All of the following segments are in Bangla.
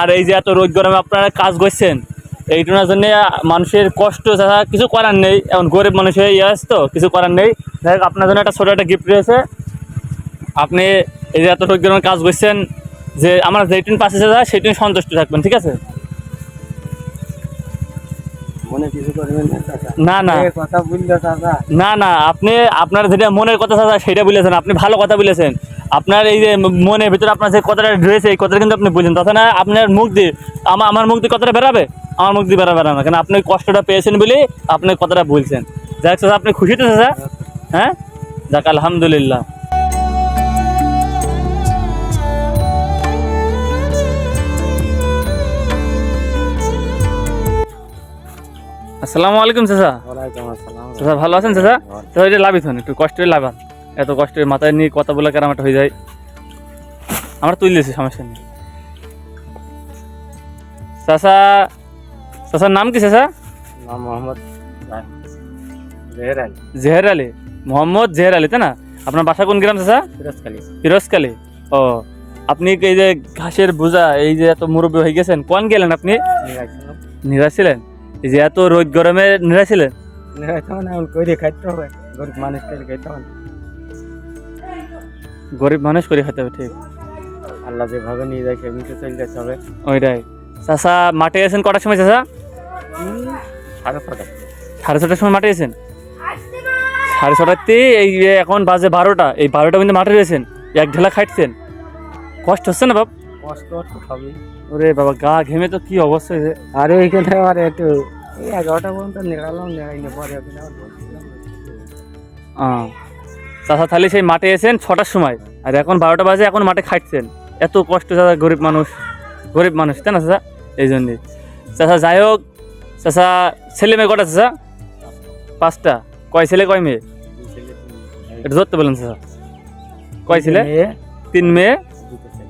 আর এই যে এত রোদ গরমে আপনারা কাজ করছেন এইটার জন্য মানুষের কষ্ট ছাড়া কিছু করার নেই। এখন গরিব মানুষ হয়ে ইয়ে আছে তো কিছু করার নেই। হোক আপনার জন্য একটা ছোটো একটা গিফট রয়েছে। আপনি এই যে এত রোদ গরমে কাজ করছেন যে আমার যেইটিন পাশে যায় সেইটিন সন্তুষ্ট থাকবেন ঠিক আছে? না না না আপনি আপনার যেটা মনের কথা চাচা সেটা বলেছেন আপনি ভালো কথা বলেছেন। আপনার এই যে মনের ভিতরে আপনার যে কথাটা রয়েছে এই কথাটা কিন্তু আপনি বলছেন তাছাড়া আপনার মুখ দিয়ে আমার আমার মুখ দিয়ে কথাটা বেরাবে? আমার মুখ দিয়ে বেরাবে না। কেন আপনি কষ্টটা পেয়েছেন বলে আপনি কথাটা বলছেন। যাই হোক চাচা আপনি খুশি তো চাচা? হ্যাঁ? যাক আলহামদুলিল্লাহ। আসসালামু আলাইকুম চাচা। চাচা ভালো আছেন চাচা? তো এটা লাভিত একটু কষ্টের লাভান এত কষ্টের মাথায় নিয়ে কথা বলে কেরাম একটা হয়ে যায়? আমরা তুললেছি সমস্যা নেই। চাচা চাচার নাম কি চাচা? নাম মোহাম্মদ জেহের আলী। জেহের আলী? মোহাম্মদ জেহের আলী তাই না? আপনার বাসা কোন গ্রাম চাচা? ফিরোজখালী ফিরোজকালী ও আপনি এই যে ঘাসের বোঝা এই যে এত মুরব্বী হয়ে গেছেন কোন গেলেন আপনি? নিরাইছিলাম ছিলেন। এই যে এত রোদ গরমে নিরাজ ছিলেন? করে খাইতে হবে। গরিব মানুষ খাইতে হবে। গরিব মানুষ করে খেতে হবে ঠিক। আল্লাহ যেভাবে নিয়ে যায় সেদিনকে চলে যেতে হবে। ওইটাই। চাচা মাঠে গেছেন কটার সময় চাচা? সাড়ে ছটা সাড়ে ছটার সময় মাঠে গেছেন? সাড়ে ছটাতে এই এখন বাজে বারোটা এই বারোটা কিন্তু মাঠে রয়েছেন? এক ঢেলা খাইছেন কষ্ট হচ্ছে না বাপ? কষ্ট হবে ওরে বাবা গা ঘেমে তো কি অবস্থা হয়েছে? আর ওইখানে আবার একটু এই এগারোটা পর্যন্ত নিরালাম নিরাইলে পরে। চাচা তাহলে সেই মাঠে এসেন ছটার সময়। আর এখন বারোটা বাজে এখন মাঠে খাইছেন এত কষ্ট চাচা গরিব মানুষ। গরিব মানুষ তাই না চাচা? এই জন্যে চাচা যাই হোক চাচা ছেলে মেয়ে কটা চাচা? পাঁচটা। কয় ছেলে কয় মেয়ে। এটা ধরতে বলেন চাচা। কয় ছেলে? তিন মেয়ে।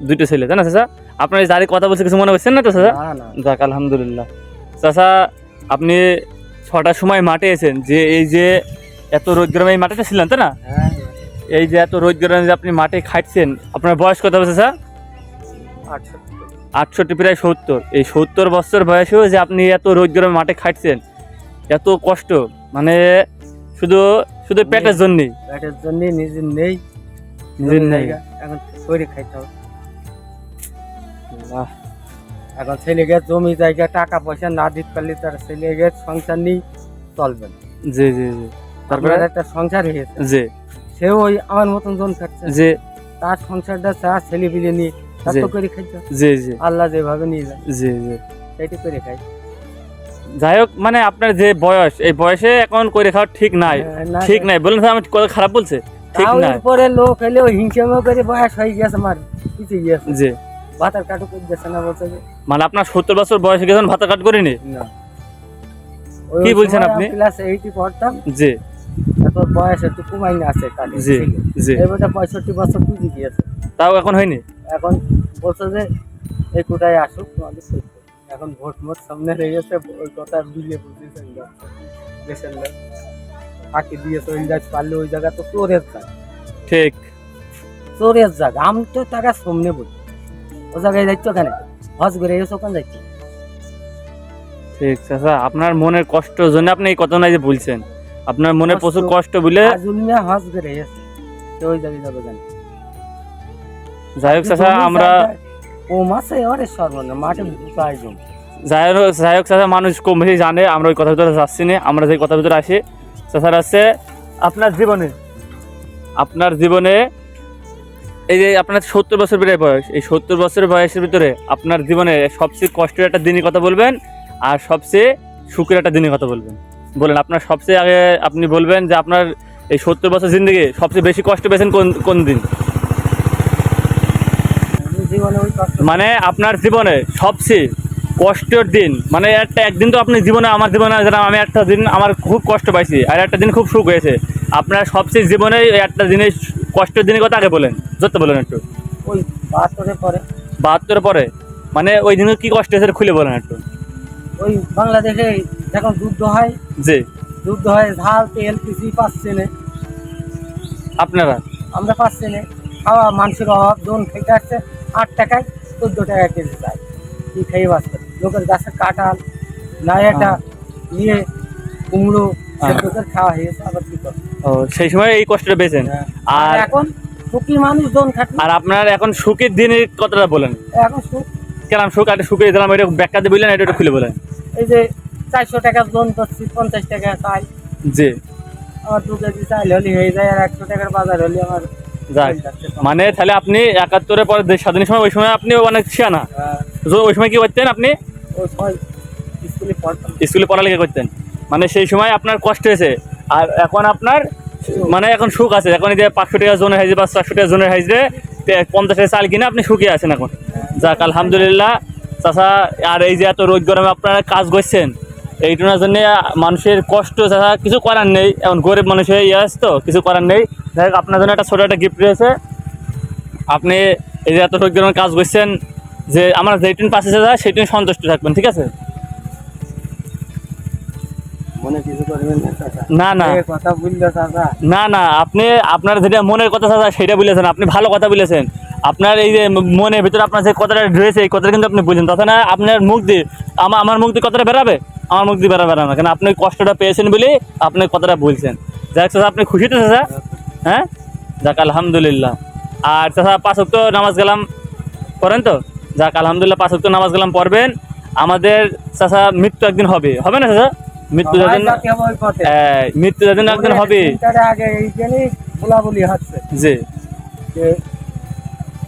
দুটো ছেলে। তাই না চাচা? আপনার যারে কথা বলছে কিছু মনে করছেন না তো চাচা? না যাক আলহামদুলিল্লাহ। চাচা আপনি ছটার সময় মাঠে এসেন যে এই যে এত রোদ গরমে এই মাঠেটা ছিলেন তাই না? হ্যাঁ। এই যে এত রোদ গরমে যে আপনি মাঠে খাটছেন আপনার বয়স কত বছর স্যার? আটষট্টি প্রায় সত্তর। এই সত্তর বছর বয়সেও যে আপনি এত রোদ গরমে মাঠে খাটছেন এত কষ্ট মানে শুধু শুধু পেটের জন্যই। পেটের জন্য নিজের নেই। নিজের নেই। এখন তৈরি খাইতে হবে। এখন ছেলেকে জমি জায়গা টাকা পয়সা না দিতে পারলে তার ছেলেকে সংসার নিয়ে চলবে। না জি জি জি। তারপরে? তারপরে একটা সংসার হয়েছে জি। সেও ওই আমার মতন জন খাচ্ছে। জি। তার সংসারটা তার ছেলে পিলে নিয়ে তার তো করে হবে। জি জি। আল্লাহ যেভাবে নিয়ে যায় জি জি। সেইটি করে খাই যাই হোক মানে আপনার যে বয়স এই বয়সে এখন করে খাওয়া ঠিক নাই। হ্যাঁ, ঠিক নাই বলুন আমি কথা খারাপ বলছে? ঠিক নাই। পরে লোক এলেও হিংসামো করে বয়স হয়ে গেছে আমার কিছু গিয়েছে জি। ভাতার কাটু করে দিয়েছে না বলছে মানে আপনার সত্তর বছর বয়সে গেছেন ভাতা কাট করিনি? না। কি বলছেন আপনি? ক্লাস এইটি পড়তাম। জি। তারপর বয়স একটু কমাই না আছে কালে জি জি। এবারে পঁয়ষট্টি বছর পুঁজি গিয়েছে তাও এখন হয়নি? এখন বলছে যে এই কোটায় আসুক তোমাদের। এখন ভোট মোট সামনে গেছে ওই কথা বিলে বুঝতেছেন না। দেশের লোক ফাঁকি দিয়েছে ওই জায়গায় পারলে ওই জায়গা তো চোরের জায়গা। ঠিক। চোরের জায়গা আমি তো টাকা সামনে বলি। ও জায়গায় যাচ্ছ কেন? হজ করে এসো ওখানে যাচ্ছ ঠিক চাচা আপনার মনের কষ্টের জন্য আপনি এই কথা নাই যে বলছেন। আপনার মনে প্রচুর কষ্ট বলে করে ওই যাবে যাই হোক চাচা আমরা ও মাসে সর্বনা মাঠে জম যাই হোক যাই হোক চাচা মানুষ কম বেশি জানে আমরা ওই কথা ভিতরে যাচ্ছি না আমরা যে কথা ভিতরে আসি। চাচার আছে আপনার জীবনে। আপনার জীবনে এই যে আপনার সত্তর বছর প্রায় বয়স এই সত্তর বছর বয়সের ভিতরে আপনার জীবনে সবচেয়ে কষ্টের একটা দিনের কথা বলবেন আর সবচেয়ে সুখের একটা দিনের কথা বলবেন। বলেন আপনার সবচেয়ে আগে আপনি বলবেন যে আপনার এই সত্তর বছর জিন্দগি সবচেয়ে বেশি কষ্ট পেয়েছেন কোন কোন দিন? মানে আপনার জীবনে সবচেয়ে কষ্টের দিন মানে একটা একদিন তো আপনি জীবনে আমার জীবনে যেটা আমি একটা দিন আমার খুব কষ্ট পাইছি আর একটা দিন খুব সুখ হয়েছে। আপনার সবচেয়ে জীবনে একটা দিনের কষ্টের দিনের কথা আগে বলেন যত বলেন একটু। ওই বাহাত্তরের পরে। বাহাত্তর পরে? মানে ওই দিনে কি কষ্ট হয়েছে খুলে বলেন একটু। ওই বাংলাদেশে যখন যুদ্ধ হয়। জি। যুদ্ধ হয় ঝাল তেল কিছুই পাচ্ছে না আপনারা? আমরা পাচ্ছি না খাওয়া মানুষের অভাব জন খেতে আসছে আট টাকায় চোদ্দ টাকা কেজি চাই কি খেয়ে বাঁচতে লোকের গাছের কাঁঠাল না একটা ইয়ে কুমড়ো হ্যাঁ। খাওয়া হয়েছে আবার কি করবে? ও সেই সময় এই কষ্টটা পেয়েছেন? আর আর এখন সুখী মানুষ জন খাটে। আর আপনার এখন সুখের দিনের কথাটা বলেন। এখন সুখ। কেরাম সুখ একটা সুখে দিলাম এটা ব্যাখ্যা দিয়ে বললেন এটা একটু খুলে বলেন। এই যে চারশো টাকা লোন করছি পঞ্চাশ টাকা চাই জি। আমার দু কেজি চাইলে হলে হয়ে যায় আর একশো টাকার বাজার হলে আমার হয়ে। মানে তাহলে আপনি একাত্তরের পরে দেশ স্বাধীনের সময় ওই সময় আপনি অনেক শিয়ানা তো ওই সময় কি করতেন আপনি? স্কুলে পড়ালেখা করতেন। মানে সেই সময় আপনার কষ্ট হয়েছে। আর এখন আপনার মানে এখন সুখ আছে। এখন এই যে পাঁচশো টাকা জোনের হাইজে বা চারশো টাকা জোনের হাইজে পঞ্চাশ টাকা চাল কিনে আপনি সুখী আছেন এখন। যাক আলহামদুলিল্লাহ। চাষা আর এই যে এত রোদ গরমে আপনারা কাজ করছেন। এইটার জন্য মানুষের কষ্ট ছাড়া কিছু করার নেই। এখন গরিব মানুষের ইয়ে আছে তো কিছু করার নেই। হোক, আপনার জন্য একটা ছোটো একটা গিফট রয়েছে। আপনি এই যে এত গরমে কাজ করছেন যে আমার যেটুন পাশে চাষা সেইটুন সন্তুষ্ট থাকবেন ঠিক আছে? না না না। না না আপনি আপনার যেটা মনের কথা চাচা সেটা বলেছেন আপনি ভালো কথা বলেছেন। আপনার এই যে মনের ভিতরে আপনার যে কথাটা রয়েছে এই কথাটা কিন্তু আপনি বুঝলেন তখন আপনার মুখ দিয়ে আমার আমার মুখ দিয়ে কথাটা বেরাবে? আমার মুখ দিয়ে বেড়া না। কেন আপনি কষ্টটা পেয়েছেন বলে আপনি কথাটা বলছেন। যাক চাচা আপনি খুশি তো চাচা? হ্যাঁ? যাক আলহামদুলিল্লাহ। আর চাচা পাঁচ অক্ট নামাজ গেলাম। পড়েন তো? যাক আলহামদুলিল্লাহ পাঁচ অক্ট নামাজ গেলাম পড়বেন। আমাদের চাচা মৃত্যু একদিন হবে। হবে না চাচা? মৃত্যু ওই পথে। মৃত্যু যেদিন একদিন হবে জি।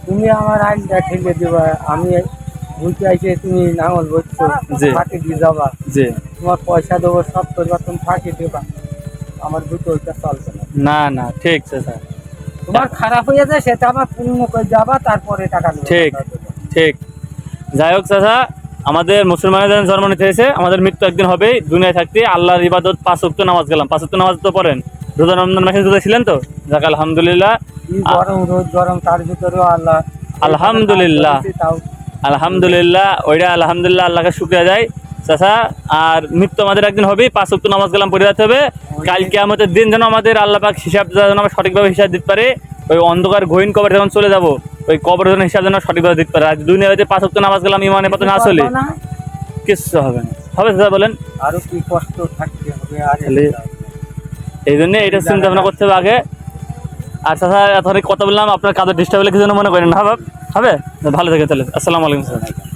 তুমি আমার আইনটা ঠেলে দেবা আমি আইছে তুমি নাঙল বসছো জি। ফাঁকি দিয়ে যাবা। জি। তোমার পয়সা দেবো সব করবা তুমি ফাঁকি দেবা। আমার দুটো ওইটা চলবে না। না না ঠিক চাচা তোমার খারাপ হয়ে যায় সেটা আবার পূর্ণ করে যাবা তারপরে টাকা ঠিক। ঠিক। যাই হোক চাচা আমাদের মুসলমানের জন্ম নিতে হয়েছে আমাদের মৃত্যু একদিন হবেই দুনিয়ায় থাকতে আল্লাহর ইবাদত পাঁচ উক্ত নামাজ গেলাম। পাঁচ উক্ত নামাজ তো পড়েন। রোজা রমজান মাসে রোজা ছিলেন তো? যাক আলহামদুলিল্লাহ। গরম রোদ গরম তার ভিতরেও আল্লাহ আলহামদুলিল্লাহ। আলহামদুলিল্লাহ ওইটা আলহামদুলিল্লাহ আল্লাহকে শুক্রিয়া যায় চাচা আর মৃত্যু আমাদের একদিন হবেই পাঁচ উক্ত নামাজ গেলাম পড়ে যেতে হবে। কালকে আমাদের দিন যেন আমাদের আল্লাহ পাক হিসাব যেন আমরা সঠিকভাবে হিসাব দিতে পারে ওই অন্ধকার গহীন কবর যখন চলে যাব ওই কবর যেন হিসাব যেন সঠিকভাবে দিতে পারে। আর দুনিয়াতে পাঁচ উক্ত নামাজ গেলাম ইমানে পথে না চলে কিচ্ছু হবে না। হবে চাচা বলেন। আরও কি কষ্ট থাকতে হবে আর এই জন্য এটা চিন্তা ভাবনা করতে হবে আগে। আর চাচা এত কথা বললাম আপনার কাজের ডিস্টার্ব হলে কিছু মনে করেন না হবে হবে? ভালো থেকে তাহলে। আসসালামু আলাইকুম স্যার।